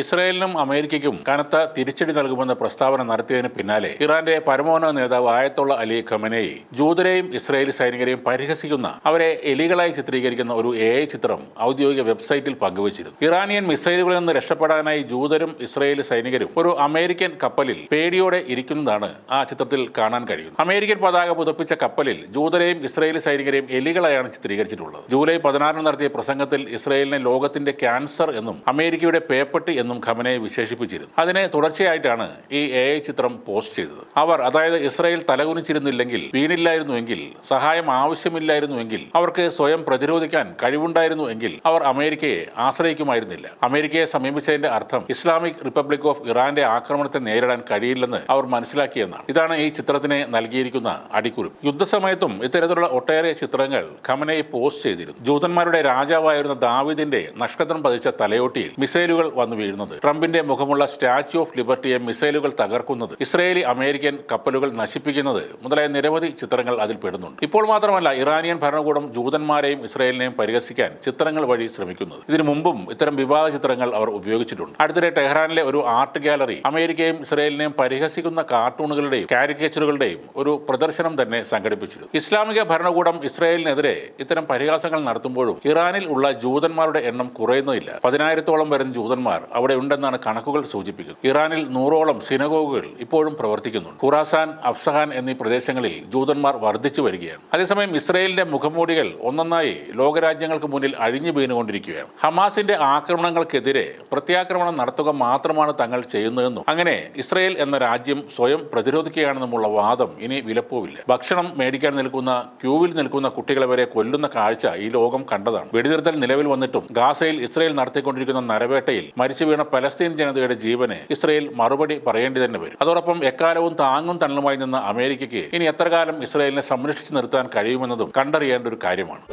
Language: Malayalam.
ഇസ്രായേലിനും അമേരിക്കയ്ക്കും കനത്ത തിരിച്ചടി നൽകുമെന്ന പ്രസ്താവന നടത്തിയതിന് പിന്നാലെ ഇറാന്റെ പരമോന്നത നേതാവ് ആയത്തുള്ള അലി ഖമനയി ജൂതരെയും ഇസ്രായേലി സൈനികരെയും പരിഹസിക്കുന്ന അവരെ എലികളായി ചിത്രീകരിക്കുന്ന ഒരു എ ചിത്രം ഔദ്യോഗിക വെബ്സൈറ്റിൽ പങ്കുവച്ചിരുന്നു. ഇറാനിയൻ മിസൈലുകളിൽ നിന്ന് രക്ഷപ്പെടാനായി ജൂതരും ഇസ്രായേലി സൈനികരും ഒരു അമേരിക്കൻ കപ്പലിൽ പേടിയോടെ ഇരിക്കുന്നതാണ് ആ ചിത്രത്തിൽ കാണാൻ കഴിയുന്നത്. അമേരിക്കൻ പതാക പുതപ്പിച്ച കപ്പലിൽ ജൂതരെയും ഇസ്രായേലി സൈനികരെയും എലികളായാണ് ചിത്രീകരിച്ചിട്ടുള്ളത്. ജൂലൈ പതിനാറിന് നടത്തിയ പ്രസംഗത്തിൽ ഇസ്രായേലിനെ ലോകത്തിന്റെ ക്യാൻസർ എന്നും അമേരിക്കയുടെ പേപ്പട്ടി എന്നും ഖമനെ വിശേഷിപ്പിച്ചിരുന്നു. അതിനെ തുടർച്ചയായിട്ടാണ് ഈ എ ഐ ചിത്രം പോസ്റ്റ് ചെയ്തത്. അവർ അതായത് ഇസ്രായേൽ തലകുനിച്ചിരുന്നില്ലെങ്കിൽ വീണില്ലായിരുന്നുവെങ്കിൽ സഹായം ആവശ്യമില്ലായിരുന്നുവെങ്കിൽ അവർക്ക് സ്വയം പ്രതിരോധിക്കാൻ കഴിവുണ്ടായിരുന്നു എങ്കിൽ അവർ അമേരിക്കയെ ആശ്രയിക്കുമായിരുന്നില്ല. അമേരിക്കയെ സമീപിച്ചതിന്റെ അർത്ഥം ഇസ്ലാമിക് റിപ്പബ്ലിക് ഓഫ് ഇറാന്റെ ആക്രമണത്തെ നേരിടാൻ കഴിയില്ലെന്ന് അവർ മനസ്സിലാക്കിയെന്നാണ്. ഇതാണ് ഈ ചിത്രത്തിന് നൽകിയിരിക്കുന്ന അടിക്കുറിപ്പ്. യുദ്ധസമയത്തും ഇത്തരത്തിലുള്ള ഒട്ടേറെ ചിത്രങ്ങൾ ഖമനയെ പോസ്റ്റ് ചെയ്തിരുന്നു. ജൂതന്മാരുടെ രാജാവായിരുന്ന ദാവിദിന്റെ നക്ഷത്രം പതിച്ച തലയോട്ടിയിൽ മിസൈലുകൾ വന്നു വീഴുന്നത് ട്രംപിന്റെ മുഖമുള്ള സ്റ്റാച്യു ഓഫ് ലിബർട്ടിയെ മിസൈലുകൾ തകർക്കുന്നത് ഇസ്രയേലി അമേരിക്കൻ കപ്പലുകൾ നശിപ്പിക്കുന്നത് മുതലായ നിരവധി ചിത്രങ്ങൾ അതിൽ പെടുന്നുണ്ട്. ഇപ്പോൾ മാത്രമല്ല ഇറാനിയൻ ഭരണകൂടം ജൂതന്മാരെയും ഇസ്രയേലിനെയും പരിഹസിക്കാൻ ചിത്രങ്ങൾ വഴി ശ്രമിക്കുന്നത്. ഇതിനു മുമ്പും ഇത്തരം വിവാദ ചിത്രങ്ങൾ അവർ ഉപയോഗിച്ചിട്ടുണ്ട്. അടുത്തിടെ ടെഹ്റാനിലെ ഒരു ആർട്ട് ഗാലറി അമേരിക്കയും ഇസ്രയേലിനെയും പരിഹസിക്കുന്ന കാർട്ടൂണുകളുടെയും കാരിക്കേച്ചറുകളുടെയും ഒരു പ്രദർശനം തന്നെ സംഘടിപ്പിച്ചിരുന്നു. ഇസ്ലാമിക ഭരണകൂടം ഇസ്രയേലിനെതിരെ ഇത്തരം പരിഹാസങ്ങൾ നടത്തുമ്പോഴും ഇറാനിൽ ഉള്ള ജൂതന്മാരുടെ എണ്ണം കുറയുന്നില്ല. പതിനായിരത്തോളം വരുന്ന ജൂതന്മാർ അവിടെ ഉണ്ടെന്നാണ് കണക്കുകൾ സൂചിപ്പിക്കുന്നത്. ഇറാനിൽ നൂറോളം സിനഗോഗുകൾ ഇപ്പോഴും പ്രവർത്തിക്കുന്നുണ്ട്. ഖുറാസാൻ അഫ്സഹാൻ എന്നീ പ്രദേശങ്ങളിൽ ജൂതന്മാർ വർദ്ധിച്ചു വരികയാണ്. അതേസമയം ഇസ്രയേലിന്റെ മുഖംമൂടികൾ ഒന്നൊന്നായി ലോകരാജ്യങ്ങൾക്ക് മുന്നിൽ അഴിഞ്ഞു വീണുകൊണ്ടിരിക്കുകയാണ്. ഹമാസിന്റെ ആക്രമണങ്ങൾക്കെതിരെ പ്രത്യാക്രമണം നടത്തുക മാത്രമാണ് തങ്ങൾ ചെയ്യുന്നതെന്നും അങ്ങനെ ഇസ്രയേൽ എന്ന രാജ്യം സ്വയം പ്രതിരോധിക്കുകയാണെന്നുമുള്ള വാദം ഇനി വിലപ്പോവില്ല. ഭക്ഷണം മേടിക്കാൻ നിൽക്കുന്ന ക്യൂവിൽ നിൽക്കുന്ന കുട്ടികളെ വരെ കൊല്ലുന്ന കാഴ്ച ഈ ലോകം കണ്ടതാണ്. വെടിനിർത്തൽ നിലവിൽ വന്നിട്ടും ഗാസയിൽ ഇസ്രയേൽ നടത്തിക്കൊണ്ടിരിക്കുന്ന നരവേട്ടയിൽ മരിച്ചു വീണ പലസ്തീൻ ജനതയുടെ ജീവന് ഇസ്രയേൽ മറുപടി പറയേണ്ടി തന്നെ വരും. അതോടൊപ്പം എക്കാലവും താങ്ങും തണലുമായി നിന്ന അമേരിക്കയ്ക്ക് ഇനി എത്രകാലം ഇസ്രയേലിനെ സംരക്ഷിച്ചു നിർത്താൻ കഴിയുമെന്നതും കണ്ടറിയേണ്ട ഒരു കാര്യമാണ്.